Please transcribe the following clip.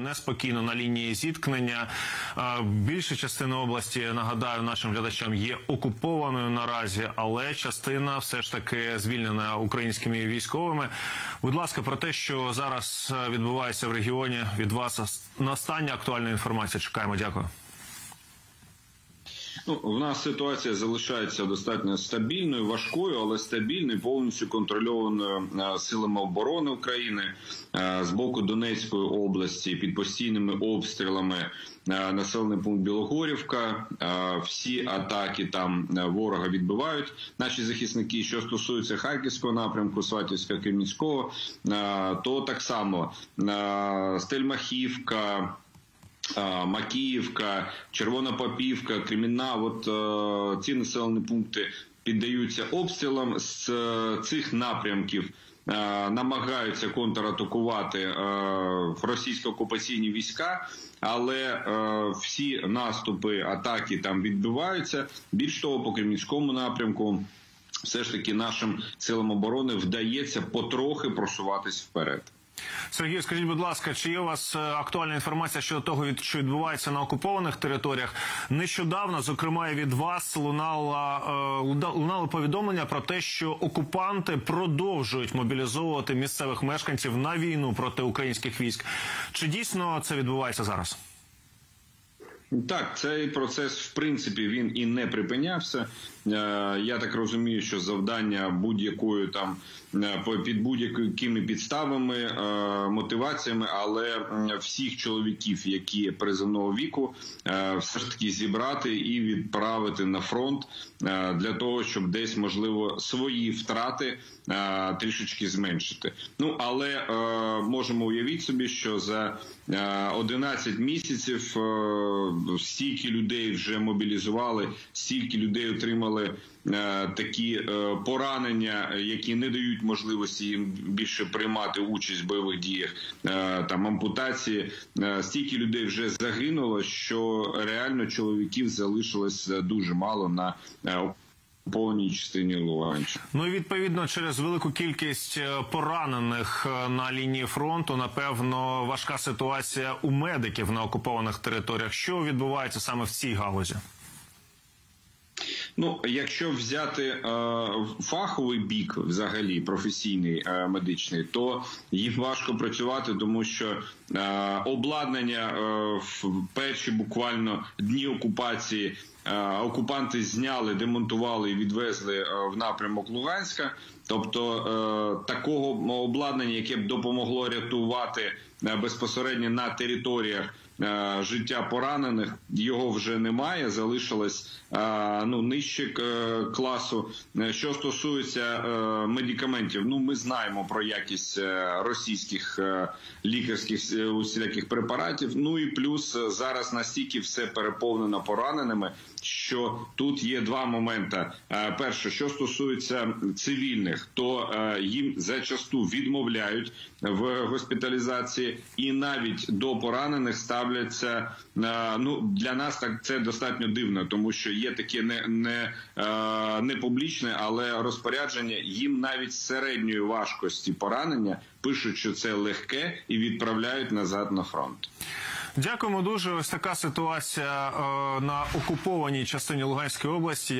Неспокійно на лінії зіткнення. Більша частина області нагадаю нашим глядачам є окупованою наразі, але частина все ж таки звільнена українськими військовими. Будь ласка, про те, що зараз відбувається в регіоні, від вас настання актуальна інформація. Чекаємо. Дякую. Ну, в нас ситуація залишається достатньо стабільною, важкою, але стабільною, повністю контрольованою е, силами оборони України е, з боку Донецької області під постійними обстрілами. е, Населений пункт Білогорівка, всі атаки там ворога відбивають наші захисники. Що стосується харківського напрямку, Сватівська Кремінського, то так само Стельмахівка. А, Макіївка, Червона Попівка, Кремінна. От ці населені пункти піддаються обстрілам з цих напрямків. е, Намагаються контратакувати російсько-окупаційні війська, але всі наступи, атаки там відбуваються. Більш того, по Кремінському напрямку, все ж таки нашим силам оборони вдається потрохи просуватись вперед. Сергій, скажіть, будь ласка, чи є у вас е, актуальна інформація щодо того, від- що відбувається на окупованих територіях? Нещодавно, зокрема, від вас лунало, е, лунало повідомлення про те, що окупанти продовжують мобілізовувати місцевих мешканців на війну проти українських військ. Чи дійсно це відбувається зараз? Так, цей процес, в принципі, він і не припинявся. Е, Я так розумію, що завдання будь-якою там е, під будь-якими підставами, е, мотиваціями, але всіх чоловіків, які призовного віку, все ж таки зібрати і відправити на фронт для того, щоб десь можливо свої втрати трішечки зменшити. Ну але можемо уявити собі, що за е, 11 місяців стільки людей вже мобілізували, стільки людей отримали е, такі е, поранення, які не дають можливості їм більше приймати участь в бойових діях, е, там ампутації. Стільки людей вже загинуло, що реально чоловіків залишилось дуже мало на повній частині Луганщини. Ну і відповідно через велику кількість е, поранених е, на лінії фронту, напевно, важка ситуація у медиків на окупованих територіях. Що відбувається саме в цій галузі? Ну, якщо взяти е, фаховий бік, взагалі професійний е, медичний, то їм важко працювати, тому що е, обладнання е, в перші буквально дні окупації окупанти зняли, демонтували і відвезли е, в напрямок Луганська. Тобто е, такого обладнання, яке б допомогло рятувати е, безпосередньо на територіях е, життя поранених, його вже немає. Залишилось е, ну нижче е, класу. Е, Що стосується е, медикаментів, ну ми знаємо про якість е, російських е, лікарських е, усіляких препаратів. Ну і плюс е, зараз настільки все переповнено пораненими, що тут є два моменти. Е, Перше, що стосується цивільних, то е, їм зачасту відмовляють в госпіталізації, і навіть до поранених ставляться. е, Ну для нас так це достатньо дивно, тому що є таке не не, не публічне, але розпорядження їм навіть середньої важкості поранення пишуть, що це легке, і відправляють назад на фронт. Дякуємо дуже. Ось така ситуація е, на окупованій частині Луганської області.